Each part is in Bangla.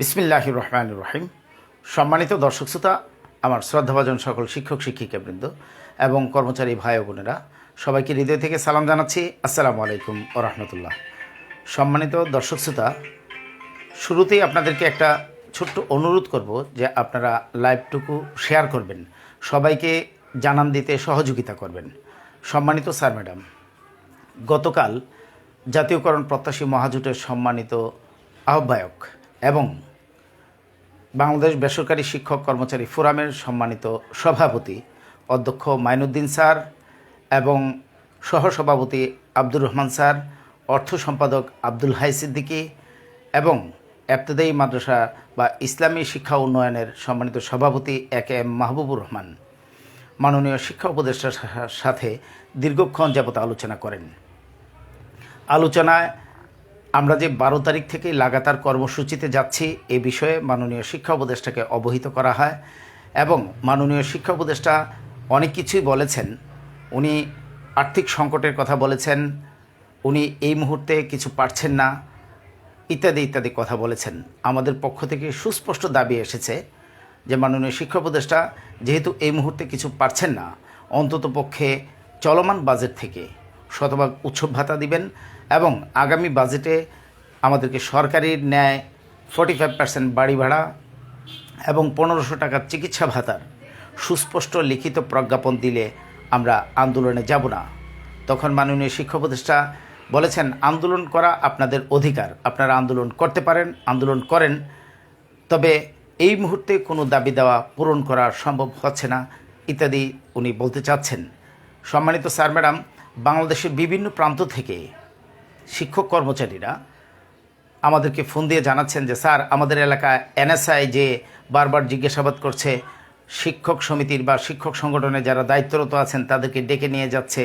বিসমিল্লাহ রহমান রহিম। সম্মানিত দর্শক শ্রোতা, আমার শ্রদ্ধাভাজন সকল শিক্ষক শিক্ষিকাবৃন্দ এবং কর্মচারী ভাই বোনেরা, সবাইকে হৃদয় থেকে সালাম জানাচ্ছি। আসসালামু আলাইকুম ও রহমতুল্লাহ। সম্মানিত দর্শক শ্রোতা, শুরুতেই আপনাদেরকে একটা ছোট্ট অনুরোধ করব যে আপনারা লাইভটুকু শেয়ার করবেন, সবাইকে জানান দিতে সহযোগিতা করবেন। সম্মানিত স্যার, ম্যাডাম, গতকাল জাতীয়করণ প্রত্যাশী মহাজোটের সম্মানিত আহ্বায়ক এবং বাংলাদেশ বেসরকারি শিক্ষক কর্মচারী ফোরামের সম্মানিত সভাপতি অধ্যক্ষ মাইনুদ্দিন স্যার এবং সহসভাপতি আব্দুর রহমান স্যার, অর্থ সম্পাদক আব্দুল হাই সিদ্দিকী এবং এফতেদায়ী মাদ্রাসা বা ইসলামী শিক্ষা উন্নয়নের সম্মানিত সভাপতি A K M Mahbubur Rahman. মাননীয় শিক্ষা উপদেষ্টার সাথে দীর্ঘক্ষণ যাবত আলোচনা করেন। আলোচনায় আমরা যে বারো তারিখ থেকে লাগাতার কর্মসূচিতে যাচ্ছি, এ বিষয়ে মাননীয় শিক্ষা উপদেষ্টাকে অবহিত করা হয় এবং মাননীয় শিক্ষা উপদেষ্টা অনেক কিছুই বলেছেন। উনি আর্থিক সংকটের কথা বলেছেন, উনি এই মুহূর্তে কিছু পারছেন না, ইত্যাদি ইত্যাদি কথা বলেছেন। আমাদের পক্ষ থেকে সুস্পষ্ট দাবি এসেছে যে মাননীয় শিক্ষা উপদেষ্টা যেহেতু এই মুহূর্তে কিছু পারছেন না অন্তত পক্ষে চলমান বাজেট থেকে শতভাগ উৎসব ভাতা দিবেন এবং আগামী বাজেটে আমাদেরকে সরকারি ন্যায় ফর্টি ফাইভ পার্সেন্ট বাড়ি ভাড়া এবং পনেরোশো টাকার চিকিৎসা ভাতার সুস্পষ্ট লিখিত প্রজ্ঞাপন দিলে আমরা আন্দোলনে যাব না। তখন মাননীয় শিক্ষা উপদেষ্টা বলেছেন, আন্দোলন করা আপনাদের অধিকার। আপনারা আন্দোলন করতে পারেন, আন্দোলন করেন। তবে এই মুহূর্তে কোনো দাবি দেওয়া পূরণ করা সম্ভব হচ্ছে না, ইত্যাদি উনি বলতে চাচ্ছেন। সম্মানিত স্যার, ম্যাডাম বাংলাদেশের বিভিন্ন প্রান্ত থেকে শিক্ষক কর্মচারীরা আমাদেরকে ফোন দিয়ে জানাচ্ছেন যে, স্যার, আমাদের এলাকায় এনএসআই যে বারবার জিজ্ঞাসাবাদ করছে, শিক্ষক সমিতির বা শিক্ষক সংগঠনে যারা দায়িত্বরত আছেন, তাদেরকে ডেকে নিয়ে যাচ্ছে,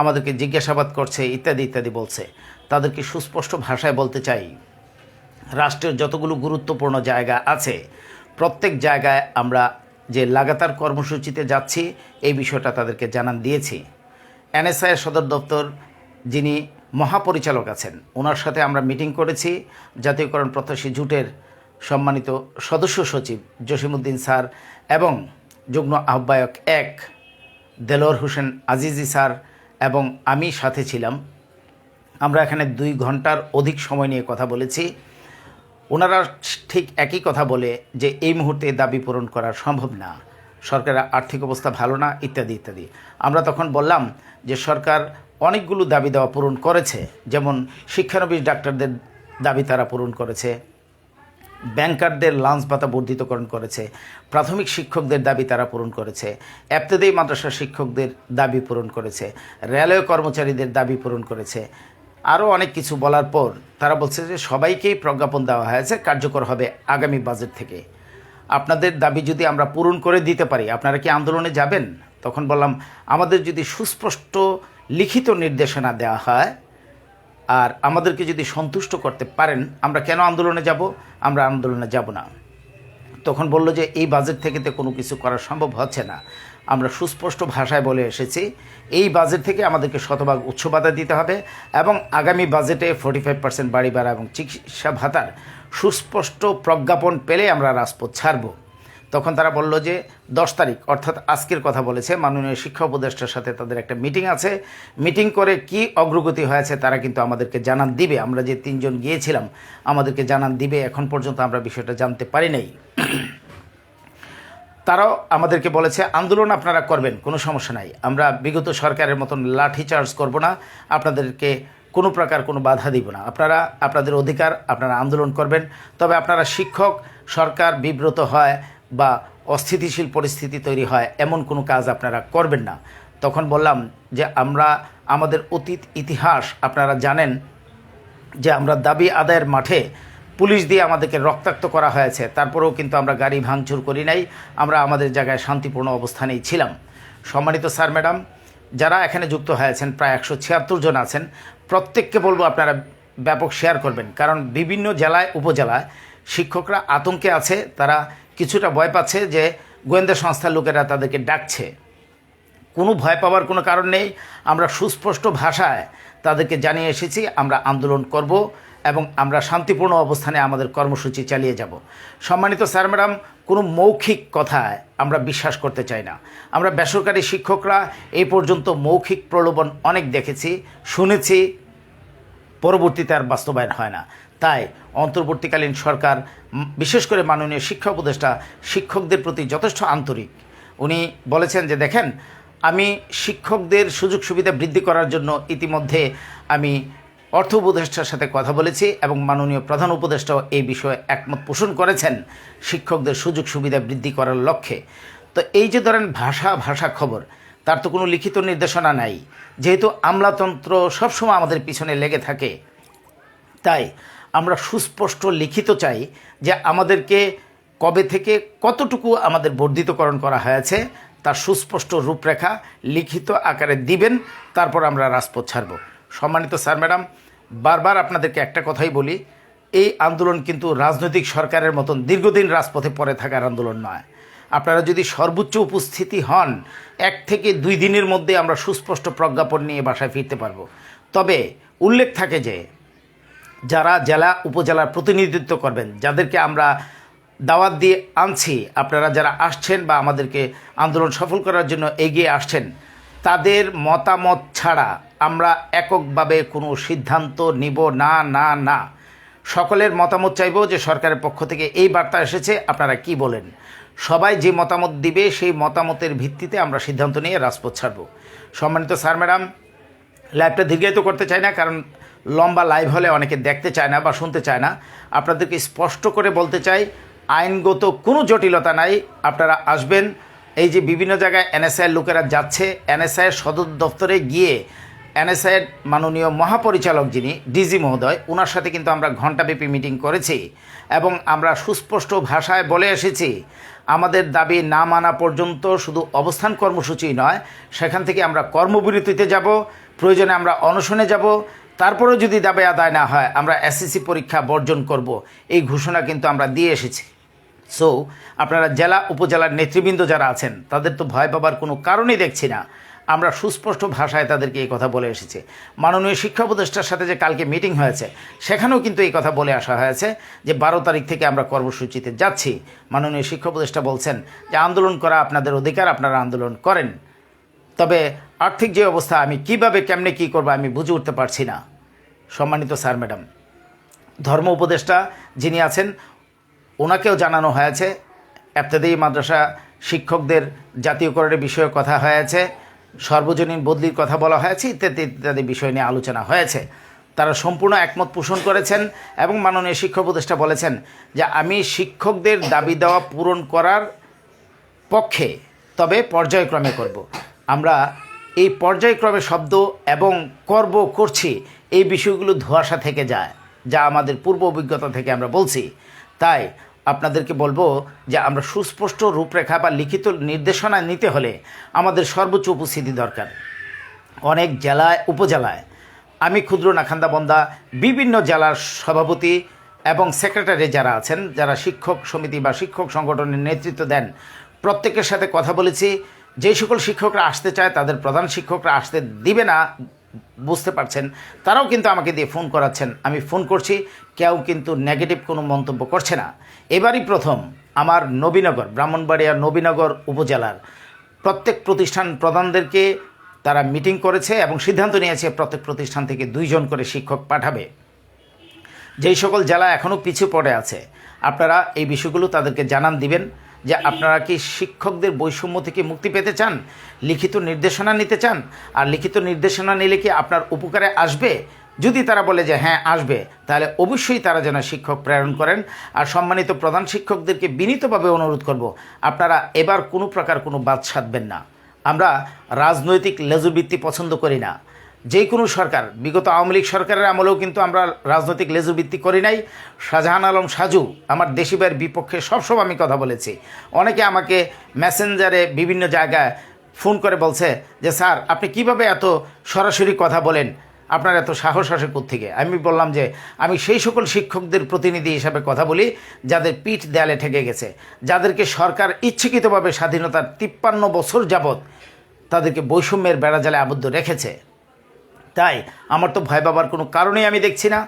আমাদেরকে জিজ্ঞাসাবাদ করছে, ইত্যাদি ইত্যাদি বলছে। তাদেরকে সুস্পষ্ট ভাষায় বলতে চাই, রাষ্ট্রের যতগুলো গুরুত্বপূর্ণ জায়গা আছে, প্রত্যেক জায়গায় আমরা যে লাগাতার কর্মসূচিতে যাচ্ছি, এই বিষয়টা তাদেরকে জানান দিয়েছি। এনএসআই সদর দপ্তর যিনি মহাপরিচালক আছেন, ওনার সাথে আমরা মিটিং করেছি। জাতীয়করণ প্রত্যাশী জুটের সম্মানিত সদস্য সচিব জসিমুদ্দিন স্যার এবং যুগ্ম আহ্বায়ক এক দেলোয়ার হোসেন আজিজি স্যার এবং আমি সাথে ছিলাম। আমরা এখানে দুই ঘণ্টার অধিক সময় নিয়ে কথা বলেছি। ওনারা ঠিক একই কথা বলে যে এই মুহূর্তে দাবি পূরণ করা সম্ভব না। সরকারের আর্থিক অবস্থা ভালো না, ইত্যাদি ইত্যাদি। আমরা তখন বললাম যে সরকার অনেকগুলো দাবি দেওয়া পূরণ করেছে। যেমন শিক্ষানবিশ ডাক্তারদের দাবি তারা পূরণ করেছে। ব্যাংকারদের লাঞ্চ ভাতা বর্ধিতকরণ করেছে। প্রাথমিক শিক্ষকদের দাবি তারা পূরণ করেছে। এফতেদেই মাদ্রাসা শিক্ষকদের দাবি পূরণ করেছে। রেলওয়ে কর্মচারীদের দাবি পূরণ করেছে। আরও অনেক কিছু বলার পর তারা বলছে যে সবাইকেই প্রজ্ঞাপন দেওয়া হয়েছে, কার্যকর হবে আগামী বাজেট থেকে। আপনাদের দাবি যদি আমরা পূরণ করে দিতে পারি, আপনারা কি আন্দোলনে যাবেন? তখন বললাম, আমাদের যদি সুস্পষ্ট লিখিত নির্দেশনা দেওয়া হয় আর আমাদেরকে যদি সন্তুষ্ট করতে পারেন, আমরা কেন আন্দোলনে যাব? আমরা আন্দোলনে যাব না। তখন বলল যে, এই বাজেট থেকে তো কোনো কিছু করা সম্ভব হচ্ছে না। আমরা সুস্পষ্ট ভাষায় বলে এসেছি, এই বাজেট থেকে আমাদেরকে শতভাগ উচ্চবাদা দিতে হবে এবং আগামী বাজেটে ফোর্টি ফাইভ পার্সেন্ট বাড়ি ভাড়া এবং চিকিৎসা ভাতার সুস্পষ্ট প্রজ্ঞাপন পেলে আমরা রাজপথ ছাড়ব। তখন তারা বলল যে, দশ তারিখ, অর্থাৎ আজকের কথা বলেছে, মাননীয় শিক্ষা উপদেষ্টার সাথে তাদের একটা মিটিং আছে। মিটিং করে কি অগ্রগতি হয়েছে তারা কিন্তু আমাদেরকে জানান দিবে। আমরা যে তিনজন গিয়েছিলাম, আমাদেরকে জানান দিবে, এখন পর্যন্ত আমরা বিষয়টা জানতে পারি নাই। তারাও আমাদেরকে বলেছে, আন্দোলন আপনারা করবেন, কোনো সমস্যা নাই। আমরা বিগত সরকারের মতন লাঠি চার্জ করব না, আপনাদেরকে কোনো প্রকার কোনো বাধা দিব না। আপনারা আপনাদের অধিকার, আপনারা আন্দোলন করবেন। তবে আপনারা শিক্ষক, সরকার বিব্রত হয় বা অস্থিতিশীল পরিস্থিতি তৈরি হয়, এমন কোনো কাজ আপনারা করবেন না। তখন বললাম যে, আমরা, আমাদের অতীত ইতিহাস আপনারা জানেন যে, আমরা দাবি আদায়ের মাঠে পুলিশ দিয়ে আমাদেরকে রক্তাক্ত করা হয়েছে। তারপরেও কিন্তু আমরা গাড়ি ভাঙচুর করি নাই। আমরা আমাদের জায়গায় শান্তিপূর্ণ অবস্থানেই ছিলাম। সম্মানিত স্যার, ম্যাডাম, যারা এখানে যুক্ত হয়েছেন, প্রায় একশো ছিয়াত্তর জন আছেন, প্রত্যেককে বলব আপনারা ব্যাপক শেয়ার করবেন। কারণ বিভিন্ন জেলায়, উপজেলায় শিক্ষকরা আতঙ্কে আছে। তারা কিছুটা ভয় পাচ্ছে যে গোয়েন্দা সংস্থার লোকেরা তাদেরকে ডাকছে। কোনো ভয় পাওয়ার কোনো কারণ নেই। আমরা সুস্পষ্ট ভাষায় তাদেরকে জানিয়ে এসেছি, আমরা আন্দোলন করব। এবং আমরা শান্তিপূর্ণ অবস্থানে আমাদের কর্মসূচি চালিয়ে যাব। সম্মানিত স্যার, ম্যাডাম, কোনো মৌখিক কথায় আমরা বিশ্বাস করতে চাই না। আমরা বেসরকারি শিক্ষকরা এই পর্যন্ত মৌখিক প্রলোভন অনেক দেখেছি, শুনেছি, পরবর্তীতে আর বাস্তবায়ন হয় না। তাই অন্তর্বর্তীকালীন সরকার বিশেষ করে মাননীয় শিক্ষা উপদেষ্টা, শিক্ষকদের প্রতি যথেষ্ট আন্তরিক। উনি বলেছেন যে, দেখেন, আমি শিক্ষকদের সুযোগ সুবিধা বৃদ্ধি করার জন্য ইতিমধ্যে আমি অর্থ উপদেষ্টার সাথে কথা বলেছি এবং মাননীয় প্রধান উপদেষ্টাও এই বিষয়ে একমত পোষণ করেছেন। শিক্ষকদের সুযোগ সুবিধা বৃদ্ধি করার লক্ষ্যে। তো এই যে ধরেন ভাষা ভাষা খবর, তার তো কোনো লিখিত নির্দেশনা নাই। যেহেতু আমলাতন্ত্র সবসময় আমাদের পিছনে লেগে থাকে, তাই আমরা সুস্পষ্ট লিখিত চাই যে আমাদেরকে কবে থেকে কতটুকু আমাদের বর্ধিতকরণ করা হয়েছে, তার সুস্পষ্ট রূপরেখা লিখিত আকারে দিবেন, তারপর আমরা রাজপথ ছাড়ব। সম্মানিত স্যার, ম্যাডাম, বারবার আপনাদেরকে একটা কথাই বলি, এই আন্দোলন কিন্তু রাজনৈতিক সরকারের মতন দীর্ঘদিন রাজপথে পড়ে থাকার আন্দোলন নয়। আপনারা যদি সর্বোচ্চ উপস্থিতি হন, এক থেকে দুই দিনের মধ্যে আমরা সুস্পষ্ট প্রজ্ঞাপন নিয়ে বাসায় ফিরতে পারব। তবে উল্লেখ থাকে যে, যারা জেলা, উপজেলার প্রতিনিধিত্ব করবেন, যাদেরকে আমরা দাওয়াত দিয়ে আনছি, আপনারা যারা আসছেন বা আমাদেরকে আন্দোলন সফল করার জন্য এগিয়ে আসছেন, তাদের মতামত ছাড়া আমরা এককভাবে কোনো সিদ্ধান্ত নিব না না না। সকলের মতামত চাইব যে সরকারের পক্ষ থেকে এই বার্তা এসেছে, আপনারা কি বলেন? সবাই যে মতামত দিবে, সেই মতামতের ভিত্তিতে আমরা সিদ্ধান্ত নিয়ে রাজপথ ছাড়ব। সম্মানিত স্যার, ম্যাডাম, লাইভটা দীর্ঘায়িত করতে চাই না, কারণ লম্বা লাইভ হলে অনেকে দেখতে চায় না বা শুনতে চায় না। আপনাদেরকে স্পষ্ট করে বলতে চাই, আইনগত কোনো জটিলতা নাই, আপনারা আসবেন। এই যে বিভিন্ন জায়গায় এনএসআইয়ের লোকেরা যাচ্ছে, এনএসআইয়ের সদর দপ্তরে গিয়ে এনএসআইয়ের মাননীয় মহাপরিচালক যিনি, ডিজি মহোদয় ওনার সাথে কিন্তু আমরা ঘণ্টাব্যাপী মিটিং করেছি এবং আমরা সুস্পষ্ট ভাষায় বলে এসেছি, আমাদের দাবি না মানা পর্যন্ত শুধু অবস্থান কর্মসূচি নয়, সেখান থেকে আমরা কর্মবিরতিতে যাব, প্রয়োজনে আমরা অনশনে যাব, তারপরেও যদি দাবি আদায় না হয়, আমরা এসএসসি পরীক্ষা বর্জন করব, এই ঘোষণা কিন্তু আমরা দিয়ে এসেছি। সো আপনারা জেলা উপজেলার নেতৃবৃন্দ যারা আছেন, তাদের তো ভয় পাবার কোনো কারণই দেখছি না। আমরা সুস্পষ্ট ভাষায় তাদেরকে এই কথা বলে এসেছি। মাননীয় শিক্ষা উপদেষ্টার সাথে যে কালকে মিটিং হয়েছে, সেখানেও কিন্তু এই কথা বলে আসা হয়েছে যে বারো তারিখ থেকে আমরা কর্মসূচিতে যাচ্ছি। মাননীয় শিক্ষা উপদেষ্টা বলছেন যে আন্দোলন করা আপনাদের অধিকার, আপনারা আন্দোলন করেন। তবে আর্থিক যে অবস্থা, আমি কীভাবে, কেমনে কি করব, আমি বুঝে উঠতে পারছি না। সম্মানিত স্যার, ম্যাডাম, ধর্ম উপদেষ্টা যিনি আছেন, ওনাকেও জানানো হয়েছে। এফতেদেই মাদ্রাসা শিক্ষকদের জাতীয়করণের বিষয়ে কথা হয়েছে। সর্বজনীন বদলির কথা বলা হয়েছে, ইত্যাদি ইত্যাদি বিষয় নিয়ে আলোচনা হয়েছে তারা সম্পূর্ণ একমত পোষণ করেছেন এবং মাননীয় শিক্ষক উপদেষ্টা বলেছেন যে, আমি শিক্ষকদের দাবি দেওয়া পূরণ করার পক্ষে তবে পর্যায়ক্রমে করব। আমরা এই পর্যায়ক্রমে শব্দ এবং করব, করছি, এই বিষয়গুলো ধোঁয়াশা থেকে যায়, যা আমাদের পূর্ব অভিজ্ঞতা থেকে আমরা বলছি তাই আপনাদেরকে বলব যে আমরা সুস্পষ্ট রূপরেখা বা লিখিত নির্দেশনা নিতে হলে আমাদের সর্বোচ্চ উপস্থিতি দরকার। অনেক জেলায়, উপজেলায়, আমি ক্ষুদ্র নাখান্দা বন্দা, বিভিন্ন জেলার সভাপতি এবং সেক্রেটারি যারা আছেন, যারা শিক্ষক সমিতি বা শিক্ষক সংগঠনের নেতৃত্ব দেন, প্রত্যেকের সাথে কথা বলেছি। যে সকল শিক্ষকরা আসতে চায়, তাদের প্রধান শিক্ষকরা আসতে দিবে না। বুঝতে পারছেন। তারাও কিন্তু আমাকে দিয়ে ফোন করাচ্ছেন। আমি ফোন করছি, কেউ কিন্তু নেগেটিভ কোনো মন্তব্য করছে না। এবারই প্রথম আমার নবীনগর, ব্রাহ্মণবাড়িয়া নবীনগর উপজেলার প্রত্যেক প্রতিষ্ঠান প্রধানদেরকে তারা মিটিং করেছে এবং সিদ্ধান্ত নিয়েছে প্রত্যেক প্রতিষ্ঠান থেকে দুইজন করে শিক্ষক পাঠাবে। যেই সকল জেলা এখনও পিছু পড়ে আছে, আপনারা এই বিষয়গুলো তাদেরকে জানান দিবেন। যে আপনারা কি শিক্ষকদের বৈষম্য থেকে মুক্তি পেতে চান? লিখিত নির্দেশনা নিতে চান? আর লিখিত নির্দেশনা নিলে কি আপনার উপকারে আসবে? যদি তারা বলে যে হ্যাঁ আসবে, তাহলে অবশ্যই তারা যেন শিক্ষক প্রেরণ করেন। আর সম্মানিত প্রধান শিক্ষকদেরকে বিনীতভাবে অনুরোধ করব, আপনারা এবার কোনো প্রকার কোনো বাদ সাধবেন না। আমরা রাজনৈতিক লেজুবৃত্তি পছন্দ করি না। যে কোনো সরকার, বিগত আওয়ামী লীগ সরকারের আমলেও কিন্তু আমরা রাজনৈতিক লেজুবৃত্তি করি নাই। শাহজাহান আলম সাজু, আমার দেশি ভাইয়ের বিপক্ষে সবসময় আমি কথা বলেছি। অনেকে আমাকে মেসেঞ্জারে বিভিন্ন জায়গায় ফোন করে বলছে যে, স্যার, আপনি কীভাবে এত সরাসরি কথা বলেন? আপনার এত সাহস আসে থেকে আমি বললাম যে, আমি সেই সকল শিক্ষকদের প্রতিনিধি হিসাবে কথা বলি, যাদের পিঠ দেয়ালে ঠেকে গেছে। যাদেরকে সরকার ইচ্ছাকৃতভাবে স্বাধীনতার তিপ্পান্ন বছর যাবৎ তাদেরকে বৈষম্যের বেড়াজালে আবদ্ধ রেখেছে। তাই আমার তো ভয় পাবার কোনো কারণেই আমি দেখছি না।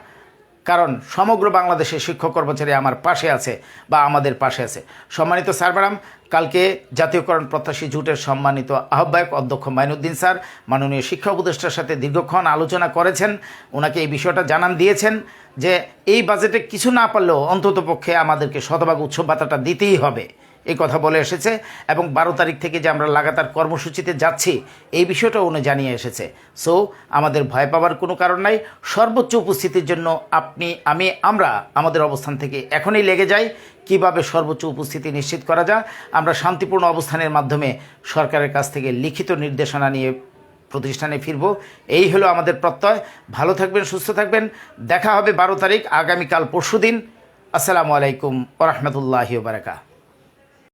কারণ সমগ্র বাংলাদেশের শিক্ষক কর্মচারী আমার পাশে আছে বা আমাদের পাশে আছে। সম্মানিত স্যার ম্যাডাম, কালকে জাতীয়করণ প্রত্যাশী জুটের সম্মানিত আহ্বায়ক অধ্যক্ষ মাইনুদ্দিন স্যার মাননীয় শিক্ষা উপদেষ্টার সাথে দীর্ঘক্ষণ আলোচনা করেছেন। ওনাকে এই বিষয়টা জানান দিয়েছেন যে এই বাজেটে কিছু না পারলেও অন্ততপক্ষে আমাদেরকে শতভাগ উৎসব ভাতাটা দিতেই হবে। এই কথা বলে এসেছে এবং বারো তারিখ থেকে যে আমরা লাগাতার কর্মসূচিতে যাচ্ছি, এই বিষয়টা উনি জানিয়ে এসেছে। সো আমাদের ভয় পাওয়ার কোনো কারণ নাই। সর্বোচ্চ উপস্থিতির জন্য আপনি, আমি, আমরা আমাদের অবস্থান থেকে এখনই লেগে যাই। কীভাবে সর্বোচ্চ উপস্থিতি নিশ্চিত করা যায়? আমরা শান্তিপূর্ণ অবস্থানের মাধ্যমে সরকারের কাছ থেকে লিখিত নির্দেশনা নিয়ে প্রতিষ্ঠানে ফিরব। এই হলো আমাদের প্রত্যয়। ভালো থাকবেন, সুস্থ থাকবেন। দেখা হবে বারো তারিখ, আগামীকাল পরশুদিন আসসালামু আলাইকুম ওরহমতুল্লাহি বারাকা